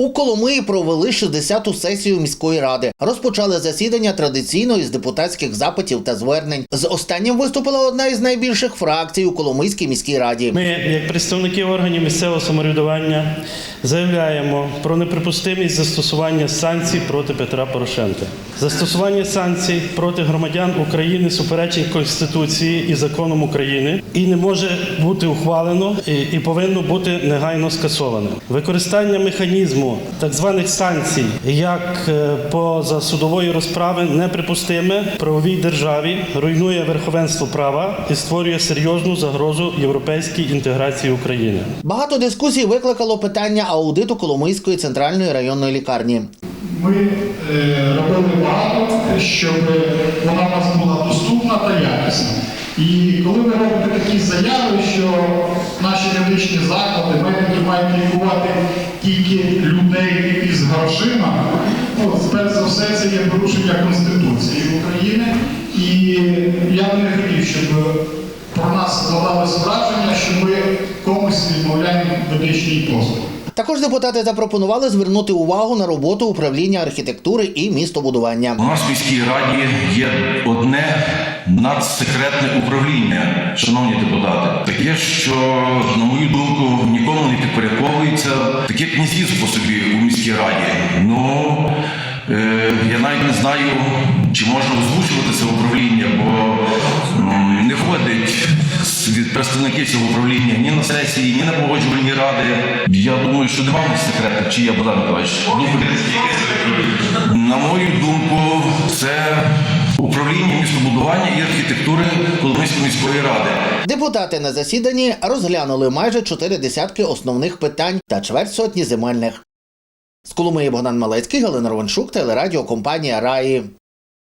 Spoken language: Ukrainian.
У Коломиї провели 60-ту сесію міської ради. Розпочали засідання традиційно із депутатських запитів та звернень. З останнім виступила одна із найбільших фракцій у Коломийській міській раді. Ми, як представники органів місцевого самоврядування, заявляємо про неприпустимість застосування санкцій проти Петра Порошенка. Застосування санкцій проти громадян України суперечить Конституції і законам України і не може бути ухвалено і повинно бути негайно скасоване. Використання механізму так званих санкцій як е, позасудової розправи неприпустиме в правовій державі, руйнує верховенство права і створює серйозну загрозу європейській інтеграції України. Багато дискусій викликало питання аудиту Коломийської центральної районної лікарні. Ми е, робили багато, щоб вона в нас була доступна та якісна. І коли ви робите такі заяви, що наші медичні заклади, медики мають лікувати із ну, перш за все, це є порушення Конституції України. І я б не хотів, щоб про нас складалось враження, що ми комусь відмовляємо медичній послуги. Також депутати запропонували звернути увагу на роботу управління архітектури і містобудування. У нас в міській раді є одне надсекретне управління, шановні депутати. Таке, що, на мою думку, нікому не підпорядковується. Таке князівство собі у міській раді. Ну е, я навіть не знаю, чи можна озвучувати це управління, бо представників цього управління ні на сесії, ні на погоджувальні ради. Я думаю, що немає секрету, чи я Богдан Миколаївич? На мою думку, це управління містобудування і архітектури Коломийської міської ради. Депутати на засіданні розглянули майже чотири десятки основних питань та чверть сотні земельних. З Коломиї Богдан Малецький, Галина Ровеншук, телерадіокомпанія Раї.